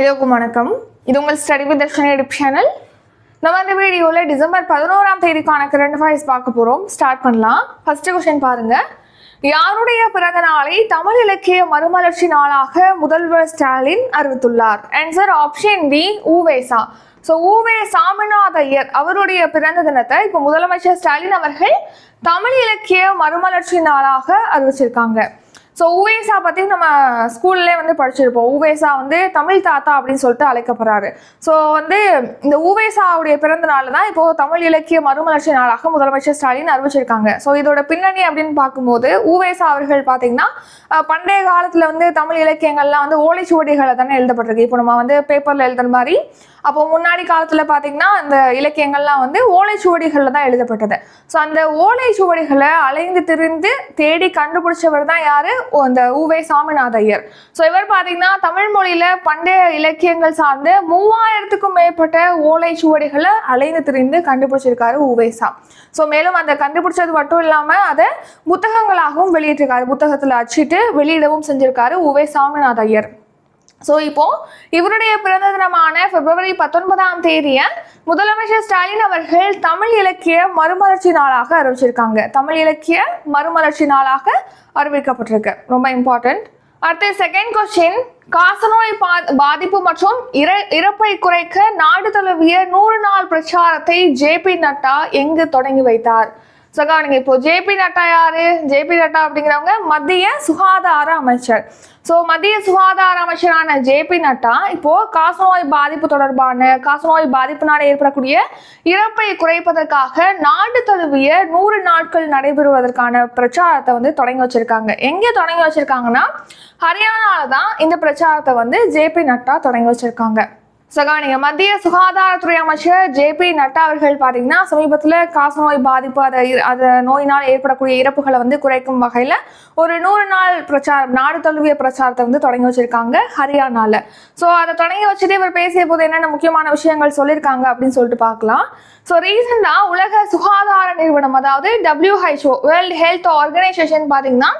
எல்லோருக்கும் வணக்கம். இது உங்கள் study with Darshan YouTube channel நம்ம இந்த வீடியோவில் டிசம்பர் பதினோராம் தேதிக்கான கரண்ட் அஃபேர்ஸ் பார்க்க போகிறோம் ஸ்டார்ட் பண்ணலாம். ஃபஸ்ட்டு கொஸ்டின் பாருங்கள் யாருடைய பிறந்த நாளை தமிழ் இலக்கிய மறுமலர்ச்சி நாளாக முதல்வர் ஸ்டாலின் அறிவித்துள்ளார்? ஆன்சர் ஆப்ஷன் பி ஊவேசா ஸோ ஊவே சாமிநாத ஐயர் அவருடைய பிறந்த தினத்தை இப்போ முதலமைச்சர் ஸ்டாலின் அவர்கள் தமிழ் இலக்கிய மறுமலர்ச்சி நாளாக அறிவிச்சிருக்காங்க. ஸோ உவேசா பற்றி நம்ம ஸ்கூல்லே வந்து படிச்சிருப்போம். உவேசா வந்து தமிழ் தாத்தா அப்படின்னு சொல்லிட்டு அழைக்கப்படுறாரு. ஸோ வந்து இந்த உவேசாவுடைய பிறந்த நாள் தான் இப்போது தமிழ் இலக்கிய மறுமலர்ச்சி நாளாக முதலமைச்சர் ஸ்டாலின் அறிவிச்சிருக்காங்க. ஸோ இதோட பின்னணி அப்படின்னு பார்க்கும்போது உவேசா அவர்கள் பார்த்தீங்கன்னா பண்டைய காலத்தில் வந்து தமிழ் இலக்கியங்கள்லாம் வந்து ஓலைச்சுவடிகளை தானே எழுதப்பட்டிருக்கு. இப்போ நம்ம வந்து பேப்பரில் எழுதுற மாதிரி அப்போ முன்னாடி காலத்தில் பார்த்தீங்கன்னா அந்த இலக்கியங்கள்லாம் வந்து ஓலைச்சுவடிகளில் தான் எழுதப்பட்டது. ஸோ அந்த ஓலைச்சுவடிகளை அலைந்து திரிந்து தேடி கண்டுபிடிச்சவர் தான் யார்? ஓ, அந்த உவே சாமிநாத ஐயர் ஸோ இவர் பார்த்தீங்கன்னா தமிழ் மொழியில் பண்டைய இலக்கியங்கள் சார்ந்து மூவாயிரத்துக்கும் மேற்பட்ட ஓலைச்சுவடிகளை அலைந்து திரிந்து கண்டுபிடிச்சிருக்காரு உவேசா ஸோ மேலும் அந்த கண்டுபிடிச்சது மட்டும் இல்லாமல் அதை புத்தகங்களாகவும் வெளியிட்டிருக்காரு. புத்தகத்தில் அச்சிட்டு வெளியிடவும் செஞ்சிருக்காரு உவே சாமிநாத ஐயர் ஸோ இப்போ இவருடைய பிறந்த தினமான பிப்ரவரி பத்தொன்பதாம் தேதியை முதலமைச்சர் ஸ்டாலின் அவர்கள் தமிழ் இலக்கிய மறுமலர்ச்சி நாளாக அறிவிச்சிருக்காங்க. தமிழ் இலக்கிய மறுமலர்ச்சி நாளாக அறிவிக்கப்பட்டிருக்கு. ரொம்ப இம்பார்ட்டன்ட் அடுத்து செகண்ட் கொஸ்டின் காசநோய் பா- பாதிப்பு மற்றும் இற இறப்பை குறைக்க நாடு தழுவிய நூறு நாள் பிரச்சாரத்தை ஜேபி நட்டா எங்கு தொடங்கி வைத்தார்? ஸோ கவனிங்க இப்போ ஜேபி நட்டா யாரு? ஜேபி நட்டா அப்படிங்கிறவங்க மத்திய சுகாதார அமைச்சர். ஸோ மத்திய சுகாதார அமைச்சரான ஜேபி நட்டா இப்போ காசநோய் பாதிப்பு தொடர்பான காசநோய் பாதிப்பினால் ஏற்படக்கூடிய இறப்பை குறைப்பதற்காக நாடு தழுவிய நூறு நாட்கள் நடைபெறுவதற்கான பிரச்சாரத்தை வந்து தொடங்கி வச்சிருக்காங்க. எங்கே தொடங்கி வச்சிருக்காங்கன்னா ஹரியானால தான் இந்த பிரச்சாரத்தை வந்து ஜேபி நட்டா தொடங்கி வச்சிருக்காங்க. சகானிங்க மத்திய சுகாதாரத்துறை அமைச்சர் ஜே பி நட்டா அவர்கள் பார்த்தீங்கன்னா சமீபத்தில் காசநோய் பாதிப்பு அதை அந்த நோயினால் ஏற்படக்கூடிய இறப்புகளை வந்து குறைக்கும் வகையில் ஒரு நூறு நாள் பிரச்சாரம் நாடு தழுவிய பிரச்சாரத்தை வந்து தொடங்கி வச்சிருக்காங்க ஹரியானால. ஸோ அதை தொடங்கி வச்சுட்டு இவர் பேசிய போது என்னென்ன முக்கியமான விஷயங்கள் சொல்லியிருக்காங்க அப்படின்னு சொல்லிட்டு பார்க்கலாம் ஸோ ரீசெண்டாக உலக சுகாதார நிறுவனம் அதாவது டபிள்யூஹெச்ஓ வேர்ல்ட் ஹெல்த் ஆர்கனைசேஷன் பார்த்தீங்கன்னா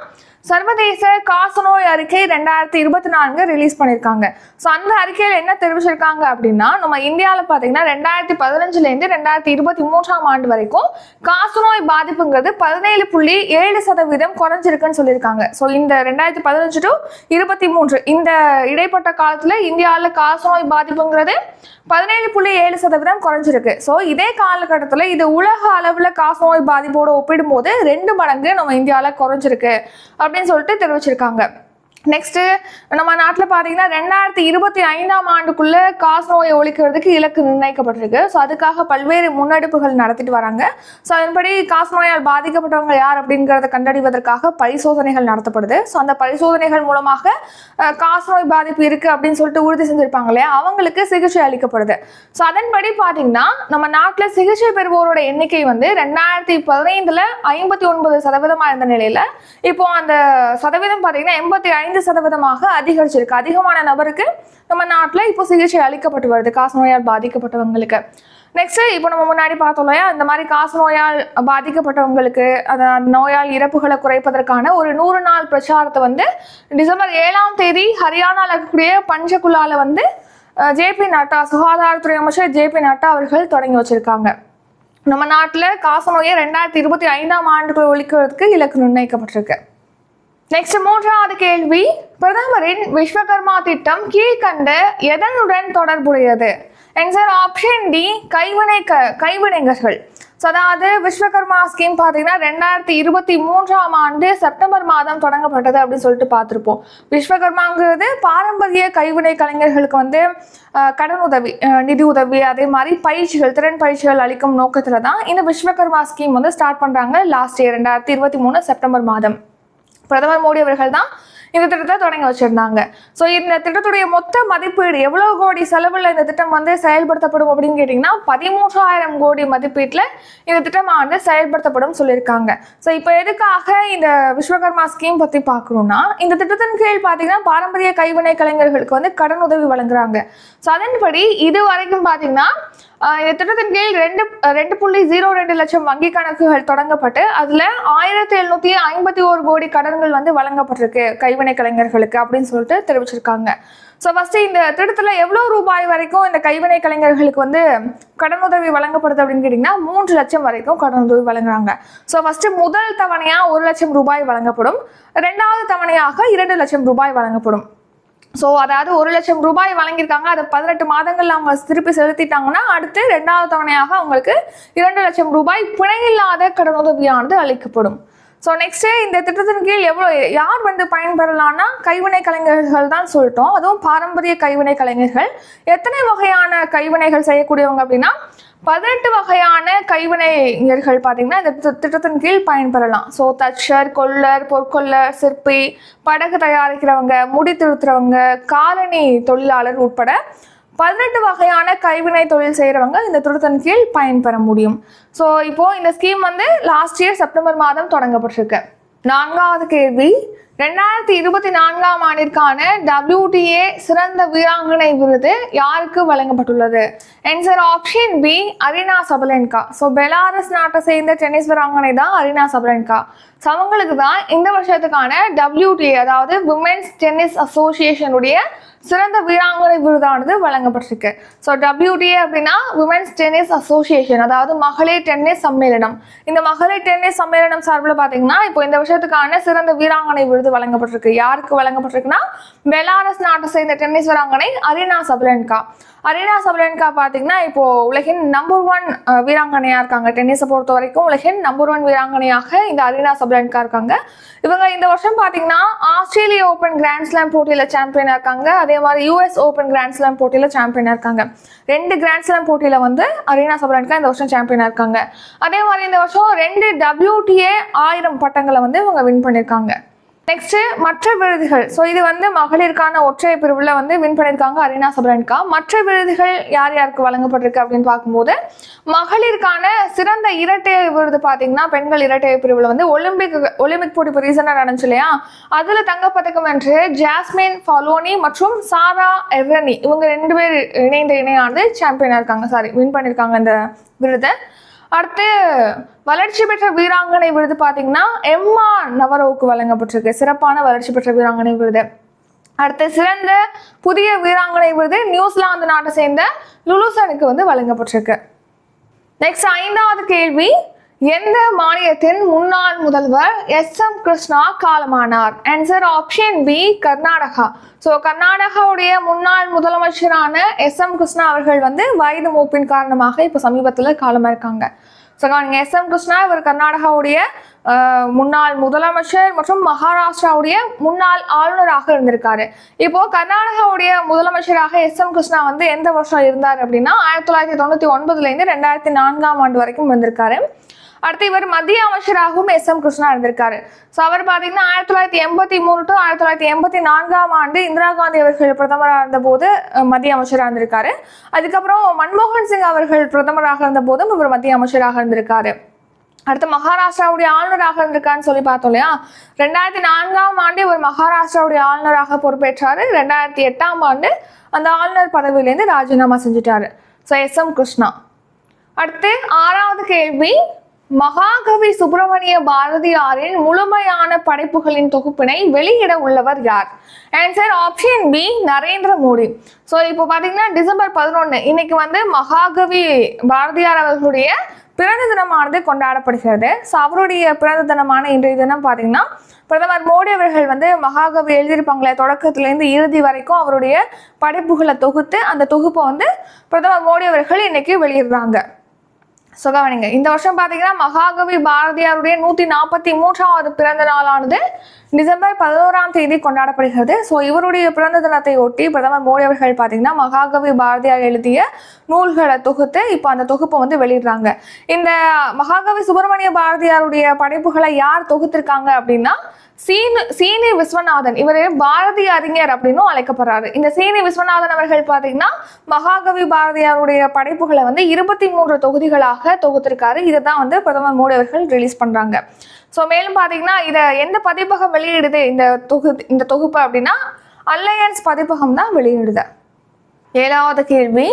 சர்வதேச காசநோய் அறிக்கை ரெண்டாயிரத்தி இருபத்தி நான்கு ரிலீஸ் பண்ணியிருக்காங்க. ஸோ அந்த அறிக்கையில் என்ன தெரிவிச்சிருக்காங்க அப்படின்னா நம்ம இந்தியாவில் பார்த்தீங்கன்னா ரெண்டாயிரத்தி பதினஞ்சுலேருந்து ரெண்டாயிரத்தி இருபத்தி மூன்றாம் ஆண்டு வரைக்கும் காசநோய் பாதிப்புங்கிறது பதினேழு புள்ளி ஏழு சதவீதம் குறைஞ்சிருக்குன்னு சொல்லியிருக்காங்க. ஸோ இந்த ரெண்டாயிரத்தி பதினஞ்சு டு இருபத்தி மூன்று இந்த இடைப்பட்ட காலத்தில் இந்தியாவில் காசநோய் பாதிப்புங்கிறது பதினேழு புள்ளி ஏழு சதவீதம் குறைஞ்சிருக்கு. ஸோ இதே காலகட்டத்தில் இது உலக அளவில் காசநோய் பாதிப்போடு ஒப்பிடும்போது ரெண்டு மடங்கு நம்ம இந்தியாவில் குறைஞ்சிருக்கு. அப்படின்னு சொல்லிட்டு தெரிவிச்சிருக்காங்க. நெக்ஸ்ட்டு நம்ம நாட்டில் பார்த்தீங்கன்னா ரெண்டாயிரத்தி இருபத்தி ஐந்தாம் ஆண்டுக்குள்ள காசநோயை ஒழிக்கிறதுக்கு இலக்கு நிர்ணயிக்கப்பட்டிருக்கு. ஸோ அதுக்காக பல்வேறு முன்னெடுப்புகள் நடத்திட்டு வராங்க. ஸோ அதன்படி காசநோயால் பாதிக்கப்பட்டவங்க யார் அப்படிங்கிறத கண்டறிவதற்காக பரிசோதனைகள் நடத்தப்படுது. ஸோ அந்த பரிசோதனைகள் மூலமாக அஹ், காசநோய் பாதிப்பு இருக்குது அப்படின்னு சொல்லிட்டு உறுதி செஞ்சுருப்பாங்க இல்லையா? அவங்களுக்கு சிகிச்சை அளிக்கப்படுது. ஸோ அதன்படி பார்த்தீங்கன்னா நம்ம நாட்டில் சிகிச்சை பெறுவோரோட எண்ணிக்கை வந்து ரெண்டாயிரத்தி பதினைந்தில் ஐம்பத்தி ஒன்பது சதவீதமாக இருந்த நிலையில் இப்போ அந்த சதவீதம் பார்த்தீங்கன்னா எண்பத்தி ஐந்து சதவீதமாக அதிகரிச்சிருக்கு. அதிகமான நபருக்கு நம்ம நாட்டில் இப்போ சிகிச்சை அளிக்கப்பட்டு வருது. காசநோயால் பாதிக்கப்பட்டவங்களுக்கு. நெக்ஸ்ட் இப்போ நம்ம முன்னாடி பார்த்தோம் இல்லையா? இந்த மாதிரி காசநோயால் பாதிக்கப்பட்டவங்களுக்கு அந்த அந்த நோயால் இறப்புகளை குறைப்பதற்கான ஒரு நூறு நாள் பிரச்சாரத்தை வந்து டிசம்பர் ஏழாம் தேதி ஹரியானாவில் இருக்கக்கூடிய பஞ்சகுலாவில் வந்து ஜேபி நட்டா சுகாதாரத்துறை அமைச்சர் ஜேபி நட்டா அவர்கள் தொடங்கி வச்சிருக்காங்க. நம்ம நாட்டில் காசநோயை ரெண்டாயிரத்தி இருபத்தி ஐந்தாம் ஆண்டுக்குள் ஒழிக்கிறதுக்கு இலக்கு நிர்ணயிக்கப்பட்டிருக்கு. நெக்ஸ்ட் மூன்றாவது கேள்வி. பிரதமரின் விஸ்வகர்மா திட்டம் கீழ்கண்ட எதனுடன் தொடர்புடையது? எங்க சார் ஆப்ஷன் டி கைவினை க கைவினைஞர்கள். ஸோ அதாவது விஸ்வகர்மா ஸ்கீம் பார்த்தீங்கன்னா ரெண்டாயிரத்தி இருபத்தி மூன்றாம் ஆண்டு செப்டம்பர் மாதம் தொடங்கப்பட்டது அப்படின்னு சொல்லிட்டு பார்த்துருப்போம். விஸ்வகர்மாங்கிறது பாரம்பரிய கைவினை கலைஞர்களுக்கு வந்து கடன் உதவி நிதி உதவி அதே மாதிரி பயிற்சிகள் திறன் பயிற்சிகள் அளிக்கும் நோக்கத்தில் தான் இந்த விஸ்வகர்மா ஸ்கீம் வந்து ஸ்டார்ட் பண்ணுறாங்க லாஸ்ட் இயர் ரெண்டாயிரத்தி இருபத்தி மூணு செப்டம்பர் மாதம். பிரதமர் மோடி அவர்கள் தான் இந்த திட்டத்தை தொடங்கி வச்சிருந்தாங்க. ஸோ இந்த திட்டத்துடைய மொத்த மதிப்பீடு எவ்வளோ கோடி செலவில் இந்த திட்டம் வந்து செயல்படுத்தப்படும் அப்படின்னு கேட்டிங்கன்னா பதிமூன்றாயிரம் கோடி மதிப்பீட்டில் இந்த திட்டம் வந்து செயல்படுத்தப்படும் சொல்லியிருக்காங்க. ஸோ இப்போ எதுக்காக இந்த விஸ்வகர்மா ஸ்கீம் பற்றி பார்க்கணும்னா இந்த திட்டத்தின் கீழ் பார்த்தீங்கன்னா பாரம்பரிய கைவினை கலைஞர்களுக்கு வந்து கடன் உதவி வழங்குறாங்க. ஸோ அதன்படி இது வரைக்கும் பார்த்தீங்கன்னா இந்த திட்டத்தின் கீழ் ரெண்டு ரெண்டு புள்ளி ஜீரோ ரெண்டு லட்சம் வங்கி கணக்குகள் தொடங்கப்பட்டு அதுல ஆயிரத்தி எழுநூத்தி ஐம்பத்தி ஒரு கோடி கடன்கள் வந்து வழங்கப்பட்டிருக்கு கைவினை கலைஞர்களுக்கு அப்படின்னு சொல்லிட்டு தெரிவிச்சிருக்காங்க. ஸோ ஃபர்ஸ்ட் இந்த திட்டத்தில் எவ்வளோ ரூபாய் வரைக்கும் இந்த கைவினை கலைஞர்களுக்கு வந்து கடனுதவி வழங்கப்படுது அப்படின்னு கேட்டிங்கன்னா மூன்று லட்சம் வரைக்கும் கடனுதவி வழங்குறாங்க. ஸோ ஃபர்ஸ்ட் முதல் தவணையாக ஒரு லட்சம் ரூபாய் வழங்கப்படும் ரெண்டாவது தவணையாக இரண்டு லட்சம் ரூபாய் வழங்கப்படும். ஸோ அதாவது ஒரு லட்சம் ரூபாய் வழங்கியிருக்காங்க. அதை பதினெட்டு மாதங்களில் அவங்க திருப்பி செலுத்திட்டாங்கன்னா அடுத்து ரெண்டாவது தவணையாக அவங்களுக்கு இரண்டு லட்சம் ரூபாய் பிணையில்லாத கடனுதவியானது அளிக்கப்படும். ஸோ நெக்ஸ்ட்டு இந்த திட்டத்தின் கீழ் எவ்வளோ யார் வந்து பயன்பெறலாம்னா கைவினை கலைஞர்கள் தான் சொல்லிட்டோம். அதுவும் பாரம்பரிய கைவினை கலைஞர்கள். எத்தனை வகையான கைவினைகள் செய்யக்கூடியவங்க அப்படின்னா பதினெட்டு வகையான கைவினைஞர்கள் பார்த்தீங்கன்னா இந்த திட்டத்தின் கீழ் பயன்பெறலாம். ஸோ தச்சர் கொல்லர் பொற்கொல்லர் சிற்பி படகு தயாரிக்கிறவங்க முடி திருத்துறவங்க காலணி தொழிலாளர் உட்பட பதினெட்டு வகையான கைவினை தொழில் செய்கிறவங்க இந்த திட்டத்தின் கீழ் பயன்பெற முடியும். ஸோ இப்போது இந்த ஸ்கீம் வந்து லாஸ்ட் இயர் செப்டம்பர் மாதம் தொடங்கப்பட்டிருக்கு. நான்காவது கேள்வி ரெண்டாயிரத்தி இருபத்தி நான்காம் ஆண்டிற்கான டபிள்யூடிஏ சிறந்த வீராங்கனை விருது யாருக்கு வழங்கப்பட்டுள்ளது? Answer option B Aryna Sabalenka. So Belarus நாட்டை சேர்ந்த டென்னிஸ் வீராங்கனை தான் அரினா சபலென்கா. ஸோ அவங்களுக்கு தான் இந்த வருஷத்துக்கான டபிள்யூடிஏ அதாவது விமென்ஸ் டென்னிஸ் அசோசியேஷனுடைய சிறந்த வீராங்கனை விருதானது வழங்கப்பட்டிருக்கு. ஸோ டபிள்யூடிஏ அப்படின்னா உமன்ஸ் டென்னிஸ் அசோசியேஷன் அதாவது மகளிர் டென்னிஸ் சம்மேளனம். இந்த மகளிர் டென்னிஸ் சம்மேளனம் சார்பில் பார்த்தீங்கன்னா இப்போ இந்த வருஷத்துக்கான சிறந்த வீராங்கனை விருது வழங்கப்பட்டிருக்கு. யாருக்கு வழங்கப்பட்டிருக்குன்னா பெலாரஸ் நாட்டை சேர்ந்த டென்னிஸ் வீராங்கனை அரினா சபலன்கா அரினா சபலன்கா பார்த்தீங்கன்னா இப்போ உலகின் நம்பர் ஒன் வீராங்கனையா இருக்காங்க. டென்னிஸை பொறுத்த வரைக்கும் உலகின் நம்பர் ஒன் வீராங்கனையாக இந்த அரினா சபலன்கா இருக்காங்க. இவங்க இந்த வருஷம் பார்த்தீங்கன்னா ஆஸ்திரேலிய ஓப்பன் கிராண்ட் ஸ்லாம் போட்டியில் சாம்பியனாக இருக்காங்க. அதே மாதிரி யூஎஸ் ஓப்பன் கிராண்ட் ஸ்லாம் போட்டியில் சாம்பியனாக இருக்காங்க. ரெண்டு கிராண்ட் ஸ்லாம் போட்டியில் வந்து அரினா சபலன்கா இந்த வருஷம் சாம்பியனாக இருக்காங்க. அதே மாதிரி இந்த வருஷம் ரெண்டு டபிள்யூடிஏ ஆயிரம் பட்டங்களை வந்து இவங்க வின் பண்ணியிருக்காங்க நெக்ஸ்ட் மற்ற விருதுகள். ஸோ இது வந்து மகளிருக்கான ஒற்றை பிரிவில் வந்து வின் பண்ணியிருக்காங்க அரினா சபரன்கா. மற்ற விருதுகள் யார் யாருக்கு வழங்கப்பட்டிருக்கு அப்படின்னு பார்க்கும்போது மகளிருக்கான சிறந்த இரட்டை விருது பார்த்தீங்கன்னா பெண்கள் இரட்டை பிரிவில் வந்து ஒலிம்பிக் ஒலிம்பிக் போட்டி இப்போ ரீசெண்டாக நடந்துச்சு இல்லையா? அதில் தங்கப்பதக்கம் என்று ஜாஸ்மின் ஃபாலோனி மற்றும் சாரா எர்ரனி இவங்க ரெண்டு பேர் இணைந்த இணையானது சாம்பியனாக இருக்காங்க. சாரி வின் பண்ணியிருக்காங்க இந்த விருதை. அடுத்து வளர்ச்சி பெற்ற வீராங்கனை விருது பார்த்தீங்கன்னா எம்மா நவரோவுக்கு வழங்கப்பட்டிருக்கு. சிறப்பான வளர்ச்சி பெற்ற வீராங்கனை விருது. அடுத்து சிறந்த புதிய வீராங்கனை விருது நியூசிலாந்து நாட்டை சேர்ந்த லுலுசனுக்கு வந்து வழங்கப்பட்டிருக்கு. நெக்ஸ்ட் ஐந்தாவது கேள்வி எந்த மாநிலத்தின் முன்னாள் முதல்வர் எஸ் எம் கிருஷ்ணா காலமானார்? Answer option B Karnataka. So கர்நாடகாவுடைய முன்னாள் முதலமைச்சரான எஸ் எம் கிருஷ்ணா அவர்கள் வந்து வயது மூப்பின் காரணமாக இப்போ சமீபத்தில் காலமாக இருக்காங்க. ஸோ நீங்கள் எஸ் எம் கிருஷ்ணா இவர் கர்நாடகாவுடைய முன்னாள் முதலமைச்சர் மற்றும் மகாராஷ்டிராவுடைய முன்னாள் ஆளுநராக இருந்திருக்காரு. இப்போ கர்நாடகாவுடைய முதலமைச்சராக எஸ் எம் கிருஷ்ணா வந்து எந்த வருஷம் இருந்தார் அப்படின்னா ஆயிரத்தி தொள்ளாயிரத்தி தொண்ணூற்றி ஒன்பதுலேருந்து ரெண்டாயிரத்தி நான்காம் ஆண்டு வரைக்கும் வந்திருக்காரு அடுத்து இவர் மத்திய அமைச்சராகவும் எஸ் எம் கிருஷ்ணா இருந்திருக்காரு. ஸோ அவர் பார்த்தீங்கன்னா ஆயிரத்தி தொள்ளாயிரத்தி எண்பத்தி மூணு டு ஆயிரத்தி தொள்ளாயிரத்தி எண்பத்தி நான்காம் ஆண்டு இந்திரா காந்தி அவர்கள் பிரதமராக இருந்தபோது மத்திய அமைச்சராக இருந்திருக்காரு. அதுக்கப்புறம் மன்மோகன் சிங் அவர்கள் பிரதமராக இருந்த போதும் இவர் மத்திய அமைச்சராக இருந்திருக்காரு. அடுத்து மகாராஷ்டிராவுடைய ஆளுநராக இருந்திருக்கான்னு சொல்லி பார்த்தோம் இல்லையா? ரெண்டாயிரத்தி நான்காம் ஆண்டு இவர் மகாராஷ்டிராவுடைய ஆளுநராக பொறுப்பேற்றாரு. ரெண்டாயிரத்தி எட்டாம் ஆண்டு அந்த ஆளுநர் பதவியிலேருந்து ராஜினாமா செஞ்சுட்டாரு. So S M Krishna. அடுத்து ஆறாவது கேள்வி மகாகவி சுப்பிரமணிய பாரதியாரின் முழுமையான படைப்புகளின் தொகுப்பினை வெளியிட உள்ளவர் யார்? Answer option B Narendra Modi. So இப்போ பார்த்தீங்கன்னா டிசம்பர் பதினொன்று இன்னைக்கு வந்து மகாகவி பாரதியார் அவர்களுடைய பிறந்த தினமானது கொண்டாடப்படுகிறது. ஸோ அவருடைய பிறந்த தினமான இன்றைய தினம் பார்த்தீங்கன்னா பிரதமர் மோடி அவர்கள் வந்து மகாகவி எழுதியிருப்பாங்களே தொடக்கத்திலேருந்து இறுதி வரைக்கும் அவருடைய படைப்புகளை தொகுத்து அந்த தொகுப்பை வந்து பிரதமர் மோடி அவர்கள் இன்னைக்கு வெளியிடுறாங்க. ஸோ கவனிங்க. இந்த வருஷம் பார்த்தீங்கன்னா மகாகவி பாரதியாருடைய நூற்றி நாற்பத்தி மூன்றாவது பிறந்த நாளானது டிசம்பர் பதினோராம் தேதி கொண்டாடப்படுகிறது. ஸோ இவருடைய பிறந்த தினத்தை ஒட்டி பிரதமர் மோடி அவர்கள் பார்த்தீங்கன்னா மகாகவி பாரதியார் எழுதிய நூல்களை தொகுத்து இப்போ அந்த தொகுப்பை வந்து வெளியிடுறாங்க. இந்த மகாகவி சுப்பிரமணிய பாரதியாருடைய படைப்புகளை யார் தொகுத்திருக்காங்க அப்படின்னா சீனு சீனி விஸ்வநாதன். இவர் பாரதி அறிஞர் அப்படின்னும் அழைக்கப்படுறாரு. இந்த சீனி விஸ்வநாதன் அவர்கள் பார்த்தீங்கன்னா மகாகவி பாரதியாருடைய படைப்புகளை வந்து இருபத்தி மூன்று தொகுதிகளாக தொகுத்திருக்காரு. இதை தான் வந்து பிரதமர் மோடி அவர்கள் ரிலீஸ் பண்ணுறாங்க ஸோ மேலும் பார்த்தீங்கன்னா இதை எந்த பதிப்பகம் வெளியிடுது? இந்த தொகு இந்த தொகுப்பு அப்படின்னா அலையன்ஸ் பதிப்பகம் தான் வெளியிடுது. ஏழாவது கேள்வி.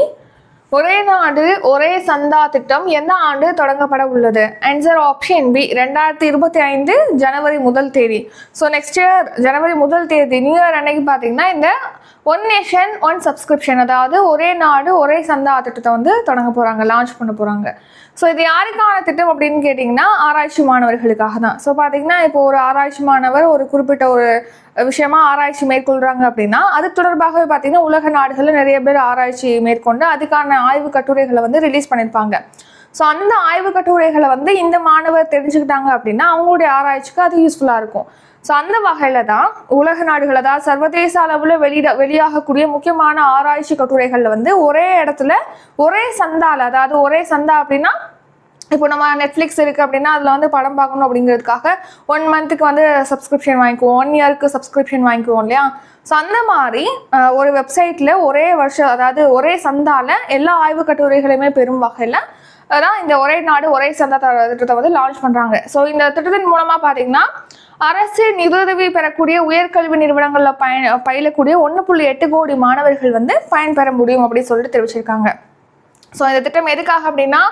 ஒரே நாடு ஒரே சந்தா திட்டம் எந்த ஆண்டு தொடங்கப்பட உள்ளது? ஆன்சர் ஆப்ஷன் பி ரெண்டாயிரத்தி இருபத்தி ஐந்து ஜனவரி முதல் தேதி. ஸோ நெக்ஸ்ட் இயர் ஜனவரி முதல் தேதி நியூ இயர் அன்னைக்கு பார்த்தீங்கன்னா இந்த ஒன் நேஷன் ஒன் சப்ஸ்கிரிப்ஷன் அதாவது ஒரே நாடு ஒரே சந்தா திட்டத்தை வந்து தொடங்க போகிறாங்க லான்ச் பண்ண போகிறாங்க ஸோ இது யாருக்கான திட்டம் அப்படின்னு கேட்டிங்கன்னா ஆராய்ச்சி மாணவர்களுக்காக தான். ஸோ பார்த்தீங்கன்னா இப்போ ஒரு ஆராய்ச்சி மாணவர் ஒரு குறிப்பிட்ட ஒரு விஷயமா ஆராய்ச்சி மேற்கொள்கிறாங்க அப்படின்னா அது தொடர்பாகவே பார்த்தீங்கன்னா உலக நாடுகளில் நிறைய பேர் ஆராய்ச்சி மேற்கொண்டு அதுக்கான ஆய்வு கட்டுரைகளை வந்து ரிலீஸ் பண்ணியிருப்பாங்க ஸோ அந்த ஆய்வு கட்டுரைகளை வந்து இந்த மாணவர் தெரிஞ்சுக்கிட்டாங்க அப்படின்னா அவங்களுடைய ஆராய்ச்சிக்கு அது யூஸ்ஃபுல்லாக இருக்கும். ஸோ அந்த வகையில் தான் உலக நாடுகள் அதாவது சர்வதேச அளவில் வெளியிட வெளியாகக்கூடிய முக்கியமான ஆராய்ச்சி கட்டுரைகளில் வந்து ஒரே இடத்துல ஒரே சந்தால அதாவது ஒரே சந்தா அப்படின்னா இப்போ நம்ம நெட்ஃப்ளிக்ஸ் இருக்குது அப்படின்னா அதில் வந்து படம் பார்க்கணும் அப்படிங்கிறதுக்காக ஒன் மந்த்துக்கு வந்து சப்ஸ்கிரிப்ஷன் வாங்கிக்குவோம். ஒன் இயருக்கு சப்ஸ்கிரிப்ஷன் வாங்கிக்குவோம் இல்லையா? ஸோ அந்த மாதிரி ஒரு வெப்சைட்டில் ஒரே வருஷம் அதாவது ஒரே சந்தால எல்லா ஆய்வு கட்டுரைகளையுமே பெறும் வகையில் அதான் இந்த ஒரே நாடு ஒரே சந்தா திட்டத்தை வந்து லான்ச் பண்ணுறாங்க ஸோ இந்த திட்டத்தின் மூலமாக பார்த்தீங்கன்னா அரசு நிதியுதவி பெறக்கூடிய உயர்கல்வி நிறுவனங்களில் பயன் பயிலக்கூடிய ஒன்று புள்ளி எட்டு கோடி மாணவர்கள் வந்து பயன்பெற முடியும் அப்படின்னு சொல்லிட்டு தெரிவிச்சிருக்காங்க. ஸோ இந்த திட்டம் எதுக்காக அப்படின்னா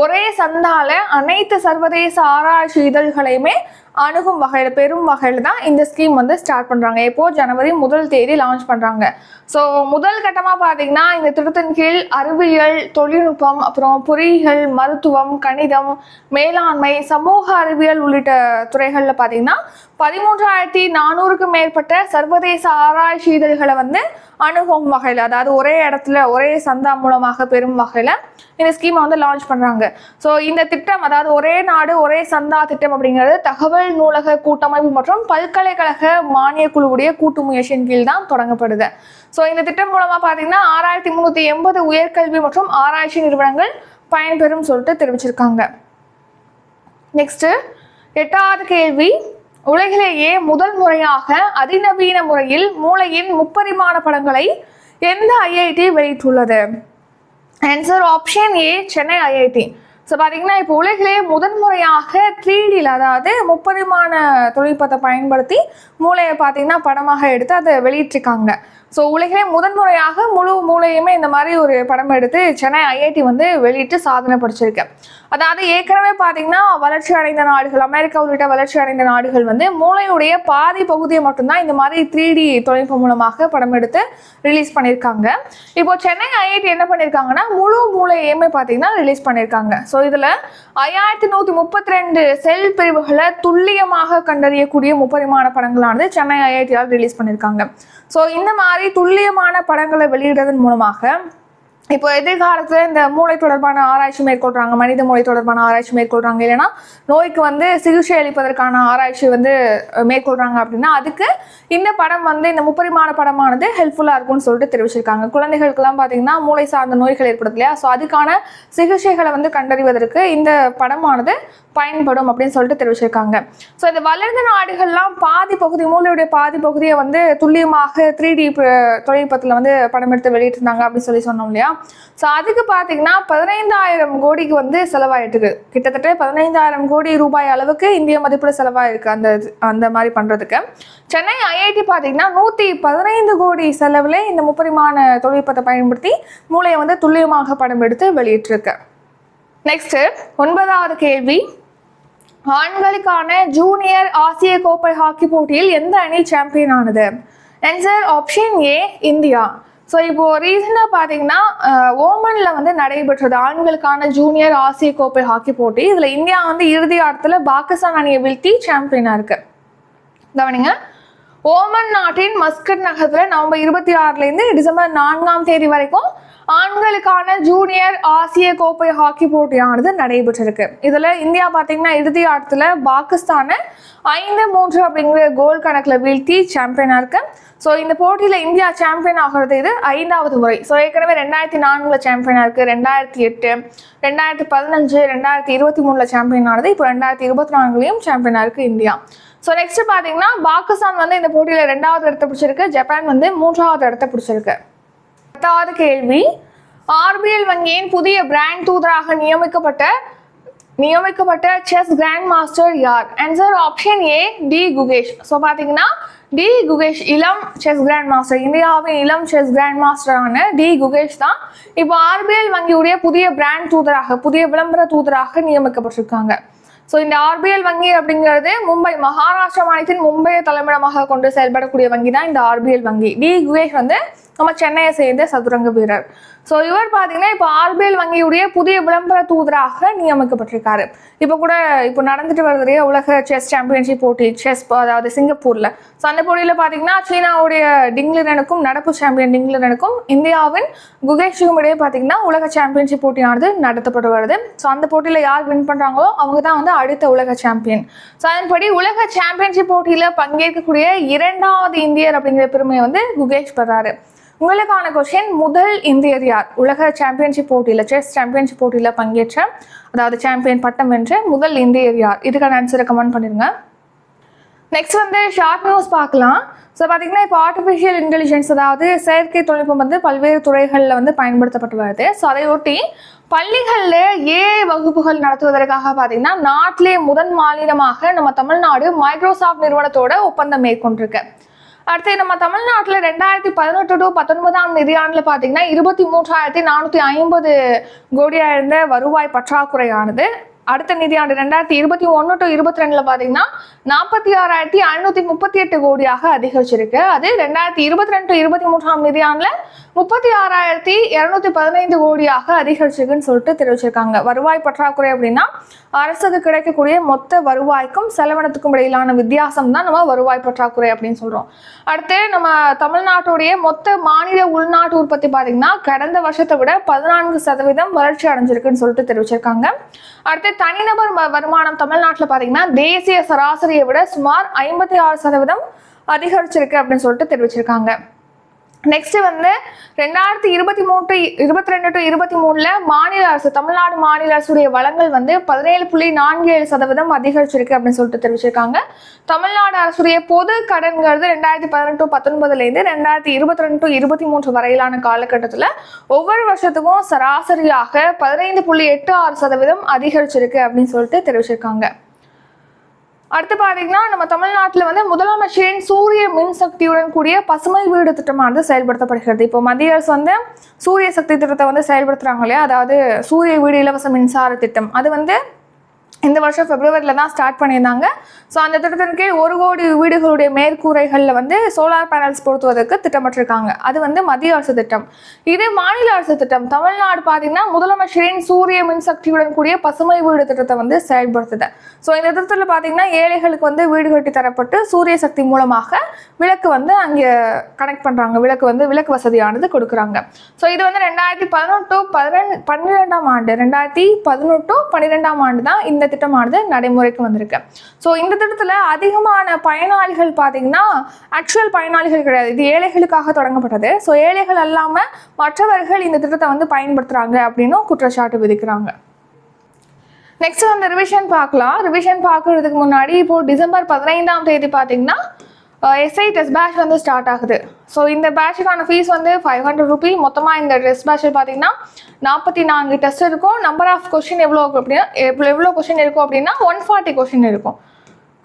ஒரே சந்தால அனைத்து சர்வதேச ஆராய்ச்சி இதழ்களையுமே அணுகும் வகையில் பெரும் வகையில் தான் இந்த ஸ்கீம் வந்து ஸ்டார்ட் பண்ணுறாங்க எப்போ ஜனவரி முதல் தேதி லான்ச் பண்ணுறாங்க ஸோ முதல் கட்டமாக பார்த்தீங்கன்னா இந்த திட்டத்தின் கீழ் அறிவியல் தொழில்நுட்பம் அப்புறம் பொறியியல் மருத்துவம் கணிதம் மேலாண்மை சமூக அறிவியல் உள்ளிட்ட துறைகளில் பார்த்தீங்கன்னா பதிமூன்றாயிரத்தி நானூறுக்கும் மேற்பட்ட சர்வதேச ஆராய்ச்சி இதழ்களை வந்து அணுகும் வகையில் அதாவது ஒரே இடத்துல ஒரே சந்தா மூலமாக பெறும் வகையில் இந்த ஸ்கீமை வந்து லான்ச் பண்ணுறாங்க ஸோ இந்த திட்டம் அதாவது ஒரே நாடு ஒரே சந்தா திட்டம் அப்படிங்கிறது தகவல் நூலக கூட்டமைப்பு மற்றும் பல்கலைக்கழக மானிய குழுவுடைய கூட்டு முயற்சியின் கீழ் தான் தொடங்கப்படுது. ஸோ இந்த திட்டம் மூலமாக பார்த்தீங்கன்னா ஆறாயிரத்தி முந்நூற்றி எண்பது உயர்கல்வி மற்றும் ஆராய்ச்சி நிறுவனங்கள் பயன்பெறும் சொல்லிட்டு தெரிவிச்சிருக்காங்க. நெக்ஸ்ட்டு எட்டாவது கேள்வி உலகிலேயே முதல் முறையாக அதிநவீன முறையில் மூளையின் முப்பரிமாண படங்களை எந்த ஐஐடி வெளியிட்டுள்ளது? Answer option A Chennai IIT so பார்த்தீங்கன்னா இப்போ உலகிலே முதன்முறையாக த்ரீ டியில் அதாவது முப்பரிமாண தொழில்நுட்பத்தை பயன்படுத்தி மூளையை பார்த்தீங்கன்னா படமாக எடுத்து அதை வெளியிட்டிருக்காங்க. ஸோ உலகிலே முதன்முறையாக முழு மூளையுமே இந்த மாதிரி ஒரு படம் எடுத்து சென்னை ஐஐடி வந்து வெளியிட்டு சாதனை படிச்சிருக்கு. அதாவது ஏற்கனவே பார்த்தீங்கன்னா வளர்ச்சி அடைந்த நாடுகள் அமெரிக்கா உள்ளிட்ட வளர்ச்சி அடைந்த நாடுகள் வந்து மூளையுடைய பாதி பகுதியை மட்டும்தான் இந்த மாதிரி த்ரீ டி தொழில்நுட்பம் மூலமாக படம் எடுத்து ரிலீஸ் பண்ணியிருக்காங்க. இப்போ சென்னை ஐஐடி என்ன பண்ணியிருக்காங்கன்னா முழு மூளையுமே பார்த்தீங்கன்னா ரிலீஸ் பண்ணியிருக்காங்க. ஸோ ஸோ இதில் ஐயாயிரத்தி நூற்றி முப்பத்தி ரெண்டு செல் பிரிவுகளை துல்லியமாக கண்டறியக்கூடிய முப்பரிமாண படங்களானது சென்னை ஐஐடியால் ரிலீஸ் பண்ணியிருக்காங்க ஸோ இந்த மாதிரி துல்லியமான படங்களை வெளியிடுறதன் மூலமாக இப்போ எதிர்காலத்தில் இந்த மூளை தொடர்பான ஆராய்ச்சி மேற்கொள்கிறாங்க மனித மூளை தொடர்பான ஆராய்ச்சி மேற்கொள்கிறாங்க இல்லைன்னா நோய்க்கு வந்து சிகிச்சை அளிப்பதற்கான ஆராய்ச்சி வந்து மேற்கொள்கிறாங்க அப்படின்னா அதுக்கு இந்த படம் வந்து இந்த முப்பரிமாண படமானது ஹெல்ப்ஃபுல்லாக இருக்கும்னு சொல்லிட்டு தெரிவிச்சிருக்காங்க. குழந்தைகளுக்கெல்லாம் பார்த்தீங்கன்னா மூளை சார்ந்த நோய்கள் ஏற்படுது இல்லையா? ஸோ அதுக்கான சிகிச்சைகளை வந்து கண்டறிவதற்கு இந்த படமானது பயன்படும் அப்படின்னு சொல்லிட்டு தெரிவிச்சிருக்காங்க. ஸோ இந்த வளர்ந்த நாடுகள்லாம் பாதி பகுதி மூளையுடைய பாதி பகுதியை வந்து துல்லியமாக த்ரீ டி தொழில்நுட்பத்தில் வந்து படம் எடுத்து வெளியிட்டிருந்தாங்க அப்படின்னு சொல்லி சொன்னோம் இல்லையா? ஸோ அதுக்கு பார்த்தீங்கன்னா பதினைந்தாயிரம் கோடிக்கு வந்து செலவாயிட்டுருக்கு. கிட்டத்தட்ட பதினைந்தாயிரம் கோடி ரூபாய் அளவுக்கு இந்திய மதிப்பில் செலவாயிருக்கு அந்த அந்த மாதிரி பண்ணுறதுக்கு சென்னை ஐஐடி பார்த்தீங்கன்னா நூற்றி பதினைந்து கோடி செலவில் இந்த முப்பரிமாண தொழில்நுட்பத்தை பயன்படுத்தி மூளையை வந்து துல்லியமாக படம் எடுத்து வெளியிட்டிருக்கு. நெக்ஸ்ட்டு ஒன்பதாவது கேள்வி. ஆண்களுக்கான ஜூனியர் ஆசிய கோப்பை ஹாக்கி போட்டியில் எந்த அணி சாம்பியன் ஆனது? Answer option A India. So இப்போ ரீசனாக பார்த்தீங்கன்னா ஓமனில் வந்து நடைபெற்றது ஆண்களுக்கான ஜூனியர் ஆசிய கோப்பை ஹாக்கி போட்டி. இதில் இந்தியா வந்து இறுதி ஆட்டத்தில் பாகிஸ்தான் அணியை வீழ்த்தி சாம்பியனாக இருக்கு. கவனிங்க. ஓமன் நாட்டின் மஸ்கட் நகரத்தில் நவம்பர் இருபத்தி ஆறுலேருந்து டிசம்பர் நான்காம் தேதி வரைக்கும் ஆண்களுக்கான ஜூனியர் ஆசிய கோப்பை ஹாக்கி போட்டியானது நடைபெற்றிருக்கு. இதில் இந்தியா பார்த்தீங்கன்னா இறுதி ஆட்டத்தில் பாகிஸ்தானை ஐந்து மூன்று அப்படிங்கிற கோல் கணக்கில் வீழ்த்தி சாம்பியனாக இருக்கு. ஸோ இந்த போட்டியில் இந்தியா சாம்பியன் ஆகிறது இது ஐந்தாவது முறை. ஸோ ஏற்கனவே ரெண்டாயிரத்தி நான்கில் சாம்பியனாக இருக்குது ரெண்டாயிரத்தி எட்டு ரெண்டாயிரத்தி பதினஞ்சு ரெண்டாயிரத்தி இருபத்தி மூணில் சாம்பியன் ஆனது இப்போ ரெண்டாயிரத்தி இருபத்தி நான்குலேயும் சாம்பியனாக இருக்குது இந்தியா. ஸோ நெக்ஸ்ட் பார்த்தீங்கன்னா பாகிஸ்தான் வந்து இந்த போட்டியில் ரெண்டாவது இடத்தை பிடிச்சிருக்கு ஜப்பான் வந்து மூன்றாவது இடத்தை பிடிச்சிருக்கு. பத்தாவது கேள்வி. ஆர்பிஎல் வங்கியின் புதிய பிராண்ட் தூதராக நியமிக்கப்பட்ட நியமிக்கப்பட்ட செஸ் கிராண்ட் மாஸ்டர் யார்? Answer option A D Gukesh. So பார்த்தீங்கன்னா டி குகேஷ் இளம் செஸ் கிராண்ட் மாஸ்டர் இந்தியாவின் இளம் செஸ் கிராண்ட் மாஸ்டரான டி குகேஷ் தான் இப்போ ஆர்பிஎல் வங்கியுடைய புதிய பிராண்ட் தூதராக புதிய விளம்பர தூதராக நியமிக்கப்பட்டிருக்காங்க. ஸோ இந்த ஆர்பிஎல் வங்கி அப்படிங்கிறது மும்பை மகாராஷ்டிரா மாநிலத்தின் மும்பையை தலைமையிடமாக கொண்டு செயல்படக்கூடிய வங்கி தான் இந்த ஆர்பிஎல் வங்கி. டி குகேஷ் வந்து நம்ம சென்னையை சேர்ந்த சதுரங்க வீரர். ஸோ இவர் பார்த்தீங்கன்னா இப்போ ஆர்பிஎல் வங்கியுடைய புதிய விளம்பர தூதராக நியமிக்கப்பட்டிருக்காரு. இப்போ கூட இப்போ நடந்துட்டு வருது உலக செஸ் சாம்பியன்ஷிப் போட்டி செஸ் அதாவது சிங்கப்பூரில். ஸோ அந்த போட்டியில் பார்த்தீங்கன்னா சீனாவுடைய டிங்லிரனுக்கும் நடப்பு சாம்பியன் டிங்லிரனுக்கும் இந்தியாவின் குகேஷுக்கும் இடையே பார்த்தீங்கன்னா உலக சாம்பியன்ஷிப் போட்டியானது நடத்தப்பட்டு வருது. ஸோ அந்த போட்டியில் யார் வின் பண்ணுறாங்களோ அவங்க தான் வந்து அடுத்த உலக சாம்பியன் ஸோ அதன்படி உலக சாம்பியன்ஷிப் போட்டியில் பங்கேற்கக்கூடிய இரண்டாவது இந்தியர் அப்படிங்கிற பெருமையை வந்து குகேஷ் பெறாரு. உங்களுக்கான கொஸ்டின் முதல் இந்தியர் யார்? உலக சாம்பியன்ஷிப் போட்டியில் செஸ் சாம்பியன்ஷிப் போட்டியில் பங்கேற்ற அதாவது சாம்பியன் பட்டம் வென்ற முதல் இந்தியர் யார்? இதுக்கான ஆன்சரை கமெண்ட் பண்ணிருங்க. நெக்ஸ்ட் வந்து ஷார்ட் நியூஸ் பார்க்கலாம். ஸோ பார்த்தீங்கன்னா இப்போ ஆர்டிஃபிஷியல் இன்டெலிஜென்ஸ் அதாவது செயற்கை தொழில்நுட்பம் வந்து பல்வேறு துறைகளில் வந்து பயன்படுத்தப்பட்டு வருது. ஸோ அதையொட்டி பள்ளிகளில் ஏஐ வகுப்புகள் நடத்துவதற்காக பார்த்தீங்கன்னா நாட்டிலே முதன் மாநிலமாக நம்ம தமிழ்நாடு மைக்ரோசாஃப்ட் நிறுவனத்தோட ஒப்பந்தம் மேற்கொண்டிருக்கு. அடுத்து நம்ம தமிழ்நாட்டில் ரெண்டாயிரத்தி பதினெட்டு டு பத்தொன்பதாம் நிதியாண்டில் பார்த்தீங்கன்னா இருபத்தி மூன்றாயிரத்தி நானூற்றி ஐம்பது கோடியாக இருந்த வருவாய் பற்றாக்குறையானது. அடுத்த நிதியாண்டு ரெண்டாயிரத்தி இருபத்தி ஒன்று டு இருபத்தி ரெண்டுல பார்த்தீங்கன்னா நாற்பத்தி ஆறாயிரத்தி ஐநூற்றி முப்பத்தி எட்டு கோடியாக அதிகரிச்சிருக்கு. அது ரெண்டாயிரத்தி இருபத்தி ரெண்டு டு இருபத்தி மூன்றாம் நிதியாண்டில் முப்பத்தி ஆறாயிரத்தி இரநூத்தி பதினைந்து கோடியாக அதிகரிச்சிருக்குன்னு சொல்லிட்டு தெரிவிச்சிருக்காங்க. வருவாய் பற்றாக்குறை அப்படின்னா அரசுக்கு கிடைக்கக்கூடிய மொத்த வருவாய்க்கும் செலவினத்துக்கும் இடையிலான வித்தியாசம் தான் நம்ம வருவாய் பற்றாக்குறை அப்படின்னு சொல்றோம். அடுத்து நம்ம தமிழ்நாட்டுடைய மொத்த மாநில உள்நாட்டு உற்பத்தி பார்த்தீங்கன்னா கடந்த வருஷத்தை விட பதினான்கு சதவீதம் வளர்ச்சி அடைஞ்சிருக்குன்னு சொல்லிட்டு தெரிவிச்சிருக்காங்க. அடுத்து தனிநபர் வருமானம் தமிழ்நாட்டில் பார்த்தீங்கன்னா தேசிய சராசரியை விட சுமார் ஐம்பத்தி ஆறு சதவீதம் அதிகரிச்சிருக்கு அப்படின்னு சொல்லிட்டு தெரிவிச்சிருக்காங்க. நெக்ஸ்ட் வந்து ரெண்டாயிரத்தி இருபத்தி மூணு டு இருபத்தி ரெண்டு டு இருபத்தி மூணுல மாநில அரசு தமிழ்நாடு மாநில அரசுடைய வளங்கள் வந்து பதினேழு புள்ளி நான்கு ஏழு சதவீதம் அதிகரிச்சிருக்கு அப்படின்னு சொல்லிட்டு தெரிவிச்சிருக்காங்க. தமிழ்நாடு அரசுடைய பொது கடன்கிறது ரெண்டாயிரத்தி பதினெட்டு பத்தொன்பதுலேருந்து ரெண்டாயிரத்தி இருபத்தி ரெண்டு டு இருபத்தி மூன்று வரையிலான காலகட்டத்தில் ஒவ்வொரு வருஷத்துக்கும் சராசரியாக பதினைந்து புள்ளி எட்டு ஆறு சதவீதம் அதிகரிச்சிருக்கு அப்படின்னு சொல்லிட்டு தெரிவிச்சிருக்காங்க. அடுத்து பார்த்தீங்கன்னா நம்ம தமிழ்நாட்டில் வந்து முதலமைச்சரின் சூரிய மின்சக்தியுடன் கூடிய பசுமை வீடு திட்டமானது செயல்படுத்தப்படுகிறது. இப்போ மத்திய அரசு வந்து சூரிய சக்தி திட்டத்தை வந்து செயல்படுத்துறாங்க இல்லையா? அதாவது சூரிய வீடு இலவச மின்சார திட்டம். அது வந்து இந்த வருஷம் பிப்ரவரியில் தான் ஸ்டார்ட் பண்ணியிருந்தாங்க. ஸோ அந்த திட்டத்தின் கீழ் ஒரு கோடி வீடுகளுடைய மேற்கூரைகளில் வந்து சோலார் பேனல்ஸ் பொருத்துவதற்கு திட்டமிட்டிருக்காங்க. அது வந்து மத்திய அரசு திட்டம். இதே மாநில அரசு திட்டம். தமிழ்நாடு பார்த்தீங்கன்னா முதலமைச்சரின் சூரிய மின்சக்தியுடன் கூடிய பசுமை வீடு திட்டத்தை வந்து செயல்படுத்துது. ஸோ இந்த திட்டத்தில் பார்த்தீங்கன்னா ஏழைகளுக்கு வந்து வீடு கட்டி தரப்பட்டு சூரிய சக்தி மூலமாக விளக்கு வந்து அங்கே கனெக்ட் பண்ணுறாங்க விளக்கு வந்து விளக்கு வசதியானது கொடுக்குறாங்க. ஸோ இது வந்து ரெண்டாயிரத்தி பதினெட்டு பதினெண்டு பன்னிரெண்டாம் ஆண்டு. ரெண்டாயிரத்தி பதினெட்டு பன்னிரெண்டாம் ஆண்டு தான் இந்த திட்டமானது நடைமுறைக்கு வந்திருக்கு. ஸோ இந்த திட்டத்தில் அதிகமான பயனாளிகள் பார்த்தீங்கன்னா ஆக்சுவல் பயனாளிகள் கிடையாது. இது ஏழைகளுக்காக தொடங்கப்பட்டது. ஸோ ஏழைகள் அல்லாமல் மற்றவர்கள் இந்த திட்டத்தை வந்து பயன்படுத்துகிறாங்க அப்படின்னும் குற்றச்சாட்டு விதிக்கிறாங்க. நெக்ஸ்ட் வந்து ரிவிஷன் பார்க்கலாம். ரிவிஷன் பார்க்கறதுக்கு முன்னாடி இப்போ டிசம்பர் பதினைந்தாம் தேதி பார்த்தீங்கன்னா எஸ்ஐ டெஸ்ட் பேட்ச் வந்து ஸ்டார்ட் ஆகுது. ஸோ இந்த பேட்சுக்கான ஃபீஸ் வந்து ஃபைவ் ஹண்ட்ரட் ருபி மொத்தமாக இந்த டெஸ்ட் பேட்சில் பார்த்தீங்கன்னா நாற்பத்தி நான்கு டெஸ்ட் இருக்கும். நம்பர் ஆஃப் கொஷின் எவ்வளோ இருக்கும் அப்படின்னா எவ்வளோ எவ்வளோ கொஷின் இருக்கும் அப்படின்னா ஒன் ஃபார்ட்டி கொஷின் இருக்கும்.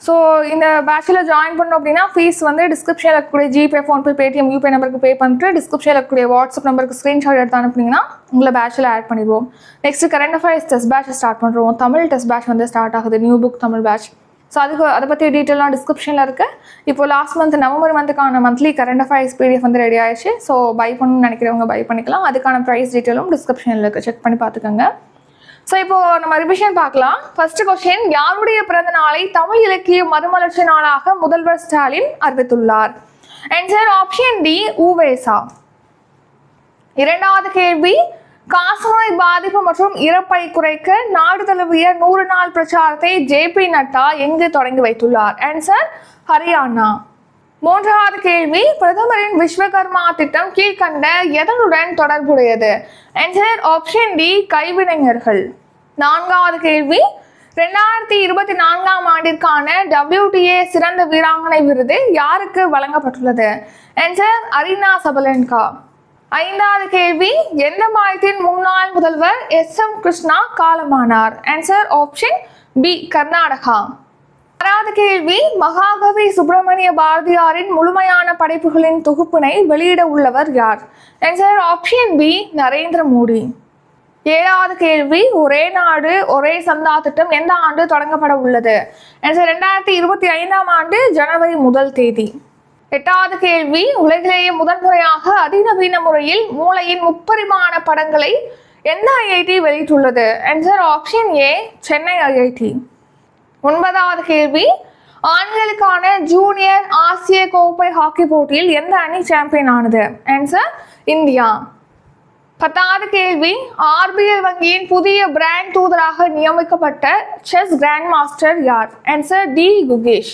ஸோ இந்த பேட்சில் ஜாயின் பண்ணோம் அப்படின்னா ஃபீஸ் வந்து டிஸ்கிரிப்ஷனில் இருக்கக்கூடிய ஜிபே ஃபோன்பே பேடிஎம் யூபே நம்பருக்கு பே பண்ணிட்டு டிஸ்கிரிப்ஷனில் இருக்கக்கூடிய வாட்ஸ்அப் நம்பருக்கு ஸ்க்ரீன்ஷாட் எடுத்து அனுப்புனீங்கன்னா உங்களை பேட்சில் ஆட் பண்ணிடுவோம். Next current affairs test batch start பண்ணுறோம் தமிழ் டெஸ்ட் பேட்ச் வந்து ஸ்டார்ட் ஆகுது. New book Tamil batch so அதுக்கு அதை பற்றி டீட்டெயிலாக டிஸ்கிரிப்ஷனில் இருக்குது இப்போ லாஸ்ட் மந்த் நவம்பர் மந்த்துக்கான மந்த்லி கரண்ட் அஃபேர்ஸ் பிடிஎஃப் வந்து ரெடி ஆயிடுச்சு. ஸோ பை பண்ணணும்னு நினைக்கிறவங்க பை பண்ணிக்கலாம். அதுக்கான ப்ரைஸ் டீட்டெயிலும் டிஸ்கிரிப்ஷனில் இருக்குது செக் பண்ணி பார்த்துக்கோங்க. ஸோ இப்போ நம்ம ரிவிஷன் பார்க்கலாம். ஃபர்ஸ்ட் கொஸ்டின் யாருடைய பிறந்த நாளை தமிழ் இலக்கிய மறுமலர்ச்சி நாளாக முதல்வர் ஸ்டாலின் அறிவித்துள்ளார்? ஆன்சர் ஆப்ஷன் டி ஊவேசா. இரண்டாவது கேள்வி காசநோய் பாதிப்பு மற்றும் இறப்பை குறைக்க நாடு தழுவிய நூறு நாள் பிரச்சாரத்தை ஜே பி நட்டா எங்கு தொடங்கி வைத்துள்ளார்? ஆன்சர் ஹரியானா. மூன்றாவது கேள்வி பிரதமரின் விஸ்வகர்மா திட்டம் கீழ்கண்ட எதனுடன் தொடர்புடையது? ஆன்சர் ஆப்ஷன் டி கைவினைஞர்கள். நான்காவது கேள்வி ரெண்டாயிரத்தி இருபத்தி நான்காம் ஆண்டிற்கான டபிள்யூடிஏ சிறந்த வீராங்கனை விருது யாருக்கு வழங்கப்பட்டுள்ளது? Answer Aryna Sabalenka. ஐந்தாவது கேள்வி எந்த மாநிலத்தின் முன்னாள் முதல்வர் எஸ் எம் கிருஷ்ணா காலமானார்? Answer option B Karnataka. ஆறாவது கேள்வி மகாகவி சுப்பிரமணிய பாரதியாரின் முழுமையான படைப்புகளின் தொகுப்பினை வெளியிட உள்ளவர் யார்? Answer option B Narendra Modi. ஏழாவது கேள்வி ஒரே நாடு ஒரே சந்தா திட்டம் எந்த ஆண்டு தொடங்கப்பட உள்ளது? ரெண்டாயிரத்தி இருபத்தி ஐந்தாம் ஆண்டு ஜனவரி முதல் தேதி. எட்டாவது கேள்வி உலகிலேயே முதன்முறையாக அதிநவீன முறையில் மூளையின் முப்பரிமாண படங்களை எந்த ஐஐடி வெளியிட்டுள்ளது? Answer option A Chennai IIT ஒன்பதாவது கேள்வி ஆண்களுக்கான ஜூனியர் ஆசிய கோப்பை ஹாக்கி போட்டியில் எந்த அணி சாம்பியன் ஆனது? Answer India. பத்தாவது கேள்வி ஆர்பிஎல் வங்கியின் புதிய பிராண்ட் தூதராக நியமிக்கப்பட்ட செஸ் கிராண்ட் மாஸ்டர் யார்? Answer D Gukesh